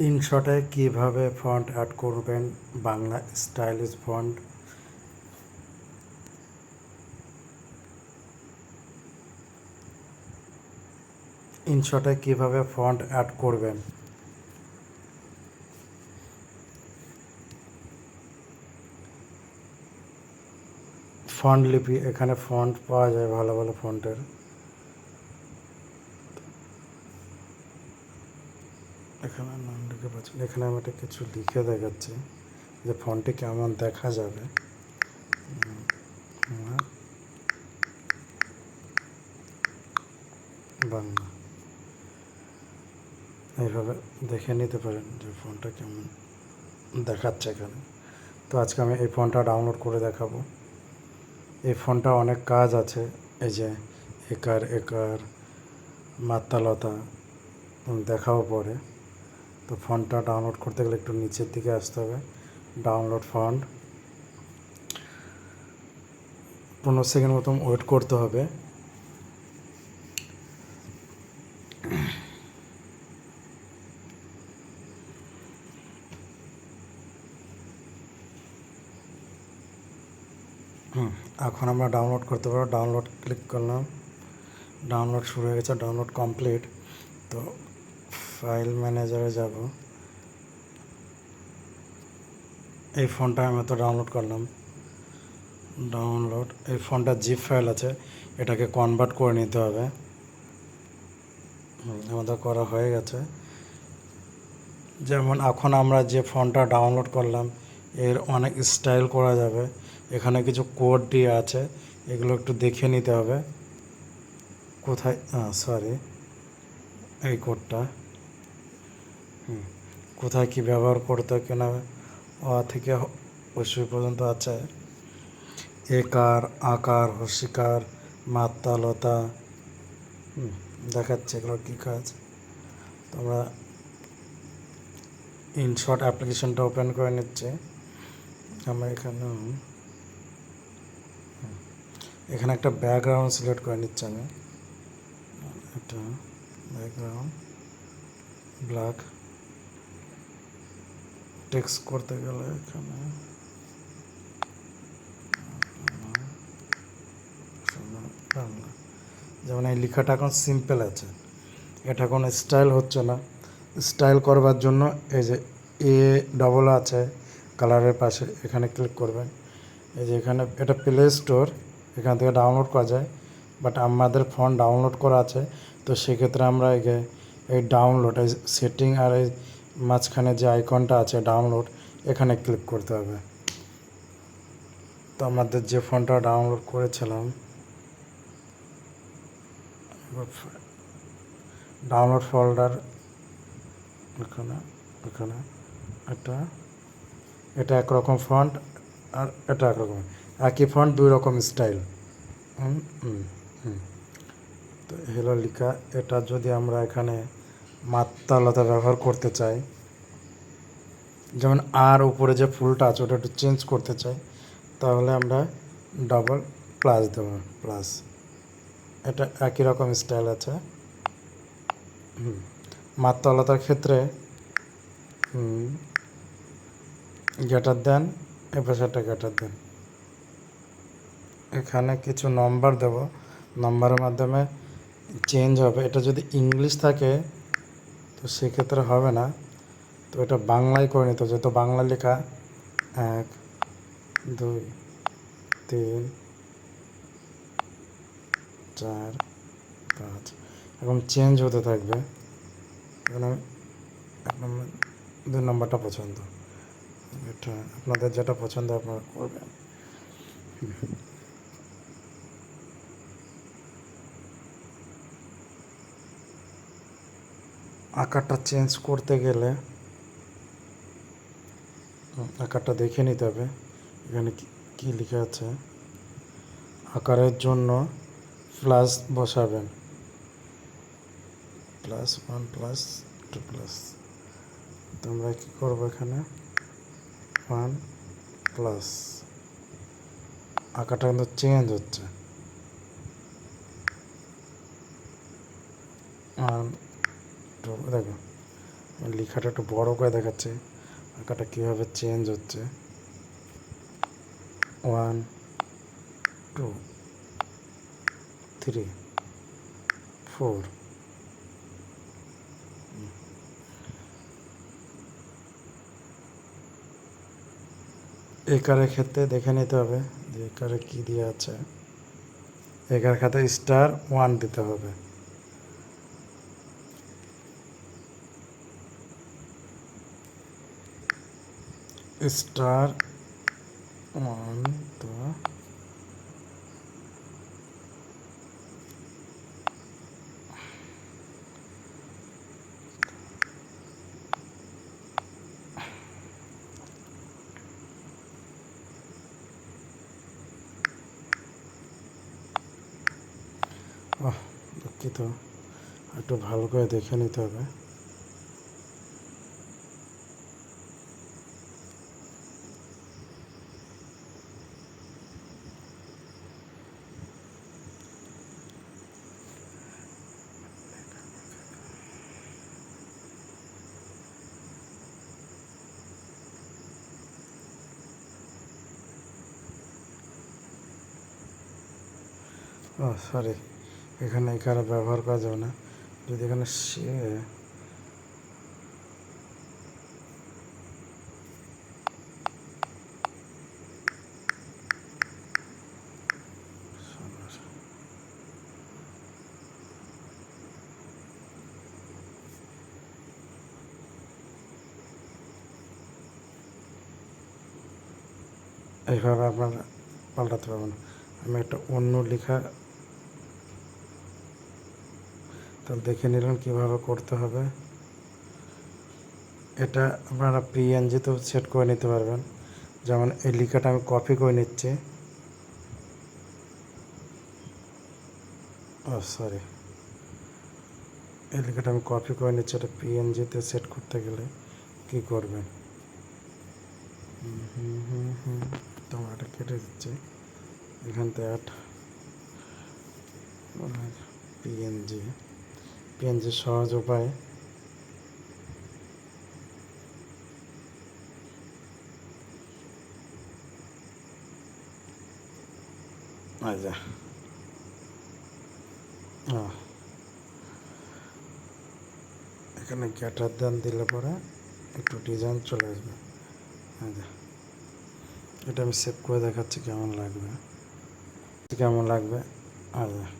ইনশটে কীভাবে font add করবেন? Bangla stylish font. ইনশটে কীভাবে ফন্ট অ্যাড করবেন? ফন্ট লিপি, এখানে ফন্ট পাওয়া যায় ভালো ভালো ফন্টের। এখানে নাম লিখে পাচ্ছেন এখানে আমি একটা কিছু লিখে দেখাচ্ছি যে ফন্টটি কেমন দেখা যাবে। বাংলা। এইভাবে দেখে নিতে পারেন যে ফোনটা কেমন দেখাচ্ছে এখানে। তো আজকে আমি এই ফোনটা ডাউনলোড করে দেখাবো। এই ফোনটা অনেক কাজ আছে। এই যে একার একার মাত্তালতা দেখাও পরে। তো ফোনটা ডাউনলোড করতে গেলে একটু নিচের দিকে আসতে হবে। ডাউনলোড ফন্ট পনেরো সেকেন্ড মতন ওয়েট করতে হবে। এখন আমরা ডাউনলোড করতে পারব। ডাউনলোড ক্লিক করলাম। ডাউনলোড শুরু হয়ে গেছে ডাউনলোড কমপ্লিট তো ফাইল ম্যানেজারে যাব। এই ফোনটা আমি তো ডাউনলোড করলাম। ডাউনলোড, এই ফোনটা জিপ ফাইল আছে, এটাকে কনভার্ট করে নিতে হবে। আমাদের করা হয়ে গেছে। যেমন এখন আমরা যে ফোনটা ডাউনলোড করলাম, এর অনেক স্টাইল করা যাবে। এখানে কিছু কোড দিয়ে আছে, এগুলো একটু দেখে নিতে হবে। কোথায় সরি এই কোডটা কোথায় কি ব্যবহার করতে কেনা অ থেকে অশ্বই পর্যন্ত আছে। একার আকার হস্যিকার মাত্রালতা হুম, দেখাচ্ছে এগুলো কী কাজ। তোমরা ইনশর্ট অ্যাপ্লিকেশনটা ওপেন করে নিচ্ছে। আমরা এখানে এখানে একটা ব্যাকগ্রাউন্ড সিলেক্ট করে নিচ্ছি আমি। এটা ব্যাকগ্রাউন্ড ব্ল্যাক। টেক্সট করতে গেলে এখানে। যেমন এই লেখাটা এখন সিম্পল আছে। এটা কোনো স্টাইল হচ্ছে না। স্টাইল করবার জন্য এই যে এ ডবল আছে কালারের পাশে এখানে ক্লিক করবেন। এই যে এখানে এটা প্লে স্টোর এখান থেকে ডাউনলোড করা যায়। বাট আমাদের ফোন ডাউনলোড করা আছে। তো সেক্ষেত্রে আমরা এই ডাউনলোড এই সেটিং আর এই মাঝখানে যে আইকনটা আছে ডাউনলোড, এখানে ক্লিক করতে হবে। তো আমাদের যে ফোনটা ডাউনলোড করেছিলাম ডাউনলোড ফোল্ডার, এখানে এখানে, এটা এটা একরকম ফন্ট আর এটা একরকম, একই ফন্ট দুই রকম স্টাইল। তো হলো লেখা, এটা যদি আমরা এখানে মাত্রালতা ব্যবহার করতে চাই যেমন আর উপরে যে ফুলটা আছে, ওটা একটু চেঞ্জ করতে চাই তাহলে আমরা ডবল প্লাস দেবো প্লাস এটা একই রকম স্টাইল আছে। মাত্রালতার ক্ষেত্রে গেটার দেন এ পাশে গেটার দেন। এখানে কিছু নম্বর দেব। নম্বরের মাধ্যমে চেঞ্জ হবে। এটা যদি ইংলিশ থাকে তো সেক্ষেত্রে হবে না। তো এটা বাংলায় করে নিতে। যেহেতু বাংলা লেখা, এক, দুই, তিন, চার, পাঁচ এবং চেঞ্জ হতে থাকবে। এখানে এক নম্বর, দুই নম্বরটা পছন্দ। এটা আপনাদের যেটা পছন্দ আপনারা করবেন। আকারটা চেঞ্জ করতে গেলে আকারটা দেখে নিতে হবে। এখানে কি- লেখা আছে? আকারের জন্য প্লাস বসাবেন। Plus one plus two plus তোমরা কী করব এখানে? ওয়ান প্লাস আঁকাটা কিন্তু চেঞ্জ হচ্ছে। ওয়ান টু দেখো, লেখাটা একটু বড় করে দেখাচ্ছে। আঁকাটা কীভাবে চেঞ্জ হচ্ছে। ওয়ান টু থ্রি ফোর একারের ক্ষেত্রে দেখে নিতে হবে যে একারে কী দিয়ে আছে। একার খাতে স্টার ওয়ান দিতে হবে। স্টার তো আহ দুঃখিত। একটু ভালো করে দেখে নিতে হবে। ও সরি এখানে এখানে ব্যবহার করা যাবে না। যদি এখানে সে এইভাবে আপনারা পাল্টাতে না। আমি একটা অন্য লেখা তাহলে দেখে নিলেন কীভাবে করতে হবে। এটা আপনারা পিএনজিতেও সেট করে নিতে পারবেন। যেমন এই লেখাটা আমি কপি করে নিচ্ছি। ও সরি এই লেখাটা আমি কপি করে নিচ্ছি, এটা পিএনজিতে সেট করতে গেলে কি করবেন? তোমরা এটা কেটে দিচ্ছি। এখান থেকে পিএনজি পিএনজি সহজ উপায় আচ্ছা। এখানে গ্যাটার দান দিলে পরে একটু ডিজাইন চলে আসবে। আচ্ছা। এটা আমি সেভ করে দেখাচ্ছি কেমন লাগবে। কেমন লাগবে? আচ্ছা।